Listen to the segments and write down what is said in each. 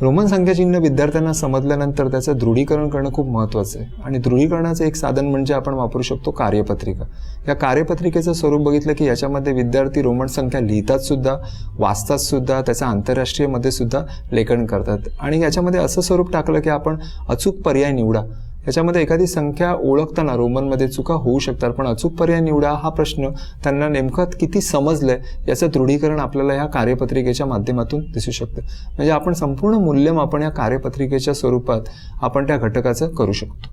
Roman संख्याचिन्ह विद्यार्थ्यांना समजल्यानंतर त्याचं दृढीकरण करणं खूप महत्त्वाचं आहे. आणि दृढीकरणाचं एक साधन म्हणजे आपण वापरू शकतो कार्यपत्रिका. या कार्यपत्रिकेचं स्वरूप बघितलं की याच्यामध्ये विद्यार्थी रोमन संख्या लिहितात सुद्धा वाचतात सुद्धा त्याचं आंतरराष्ट्रीयमध्ये सुद्धा लेखन करतात. आणि याच्यामध्ये असं स्वरूप टाकलं की आपण अचूक पर्याय निवडा. याच्यामध्ये एखादी संख्या ओळखताना रोमनमध्ये चुका होऊ शकतात पण अचूक पर्याय निवडा हा प्रश्न त्यांना नेमकं किती समजलंय याचं दृढीकरण आपल्याला ह्या कार्यपत्रिकेच्या माध्यमातून दिसू शकतं. म्हणजे आपण संपूर्ण मूल्यमापन या कार्यपत्रिकेच्या स्वरूपात आपण त्या घटकाचं करू शकतो.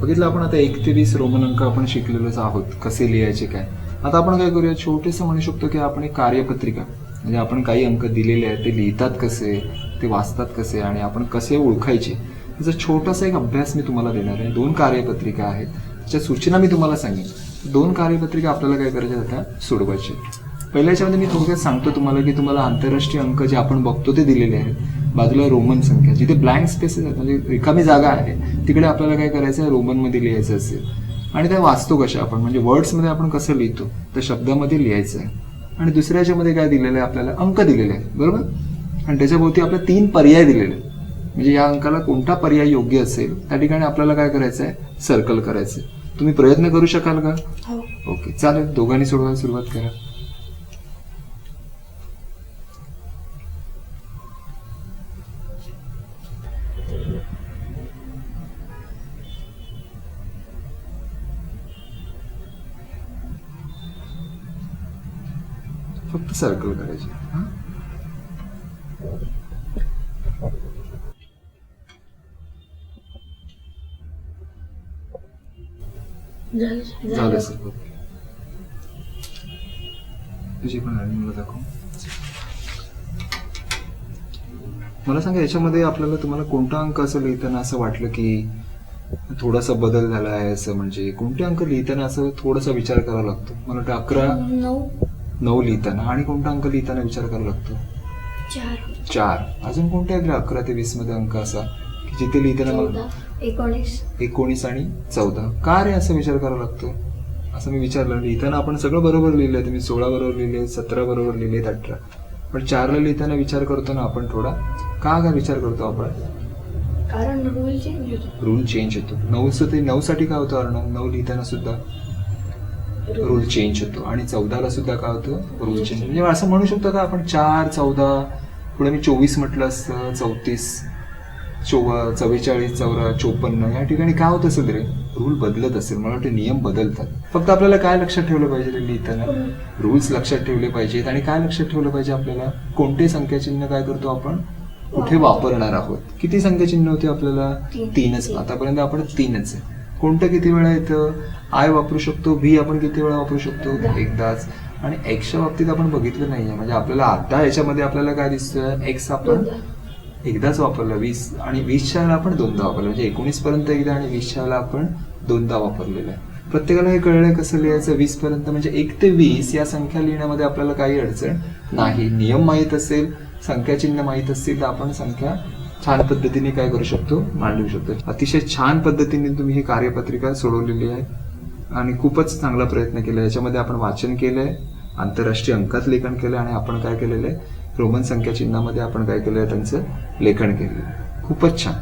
बघितलं आपण आता एक ते वीस रोमन अंक आपण शिकलेलोच आहोत. कसे लिहायचे काय? आता आपण काय करूया छोटेसं म्हणू शकतो की आपण एक कार्यपत्रिका म्हणजे आपण काही अंक दिलेले आहेत ते लिहितात कसे ते वाचतात कसे आणि आपण कसे ओळखायचे? त्याचा छोटासा एक अभ्यास मी तुम्हाला देणार आहे. दोन कार्यपत्रिका आहेत. त्याच्या सूचना मी तुम्हाला सांगेन. दोन कार्यपत्रिका आपल्याला काय करायच्या आता? सोडवायचे. पहिल्या याच्यामध्ये मी थोडक्यात सांगतो तुम्हाला की तुम्हाला आंतरराष्ट्रीय अंक जे आपण बघतो ते दिलेले आहेत. बाजूला रोमन संख्या. जिथे ब्लँक स्पेसेस आहेत म्हणजे रिकामी जागा आहे तिकडे आपल्याला काय करायचं आहे? रोमनमध्ये लिहायचं असेल. आणि त्या वाचतो कशा आपण? म्हणजे वर्ड्समध्ये आपण कसं लिहितो? त्या शब्दामध्ये लिहायचं आहे. आणि दुसऱ्या याच्यामध्ये काय दिलेलं आहे? आपल्याला अंक दिलेले आहेत. बरोबर? आणि त्याच्याभोवती आपल्याला तीन पर्याय दिलेले आहेत. म्हणजे या अंकाला कोणता पर्याय योग्य असेल त्या ठिकाणी आपल्याला काय करायचं आहे सर्कल करायचं तुम्ही प्रयत्न करू शकाल का? हो. ओके चालेल. दोघांनी सोडवायला सुरुवात करा. फक्त सर्कल करायचे. झालं तुझी पण आणि मला दाखव. मला सांगा याच्यामध्ये आपल्याला तुम्हाला कोणता अंक असं लिहिताना असं वाटलं की थोडासा बदल झाला आहे असं? म्हणजे कोणते अंक लिहिताना असं थोडासा विचार करावा लागतो? मला वाटतं अकरा नऊ. नऊ लिहिताना. आणि कोणता अंक लिहिताना विचार करावा लागतो? चार. चार. अजून कोणते अकरा ते वीसमध्ये अंक असा? जिथे लिहिताना मला एकोणीस. एकोणीस आणि चौदा. का रे असं विचार करावा लागतो? असं मी विचारलं. लिहिताना आपण सगळं बरोबर लिहिलंय. तुम्ही सोळा बरोबर लिहिले सतरा बरोबर लिहिलेत अठरा. पण चारला लिहिताना विचार करतो ना आपण थोडा? का का विचार करतो आपण? कारण रूल चेंज होतो. रूल चेंज होतो. नऊ ते नऊ साठी काय होतं अर्णव? नऊ लिहिताना सुद्धा? रूल चेंज होतो. आणि चौदाला सुद्धा काय होतं? रूल चेंज म्हणजे असं म्हणू शकतो का आपण? चार चौदा. पुढे मी चोवीस म्हटलं असतं चौतीस. चोव चव्वेचाळीस चौरा चोपन्न या ठिकाणी काय होत असेल रे? रूल बदलत असेल. मला वाटतं नियम बदलतात. फक्त आपल्याला काय लक्षात ठेवलं पाहिजे लिहिताना? रूल्स लक्षात ठेवले पाहिजेत आणि काय लक्षात ठेवलं पाहिजे आपल्याला? कोणते संख्याचिन्ह काय करतो आपण? कुठे वापरणार आहोत? किती संख्याचिन्ह होते आपल्याला? तीन. तीनच. आतापर्यंत आपण तीनच आहे. कोणतं किती वेळा येतं? आय वापरू शकतो. व्ही आपण किती वेळा वापरू शकतो? एकदा. एकदाच. आणि एक्सच्या बाबतीत आपण बघितलं नाहीये. म्हणजे आपल्याला आता याच्यामध्ये आपल्याला काय दिसतंय? एक्स आपण. एकदाच वापरलं. वीस आणि वीसच्या वेळेला आपण दोनदा वापरलं. म्हणजे एकोणीस पर्यंत एकदा आणि वीसच्या वेळेला आपण दोनदा वापरलेलं आहे. प्रत्येकाला हे कळलंय कसं लिहायचं? वीस पर्यंत म्हणजे एक ते वीस या संख्या लिहिण्यामध्ये आपल्याला काही अडचण नाही. नियम माहीत असेल संख्याचिन्ह माहीत असतील तर आपण संख्या छान पद्धतीने काय करू शकतो? मांडू शकतो. अतिशय छान पद्धतीने तुम्ही ही कार्यपत्रिका सोडवलेली आहे आणि खूपच चांगला प्रयत्न केला. याच्यामध्ये आपण वाचन केलंय आंतरराष्ट्रीय अंकात लेखन केलं आणि आपण काय केलेलं आहे? रोमन संख्या चिन्हामध्ये आपण काय केलंय? त्यांचं लेखन केलं खूपच छान.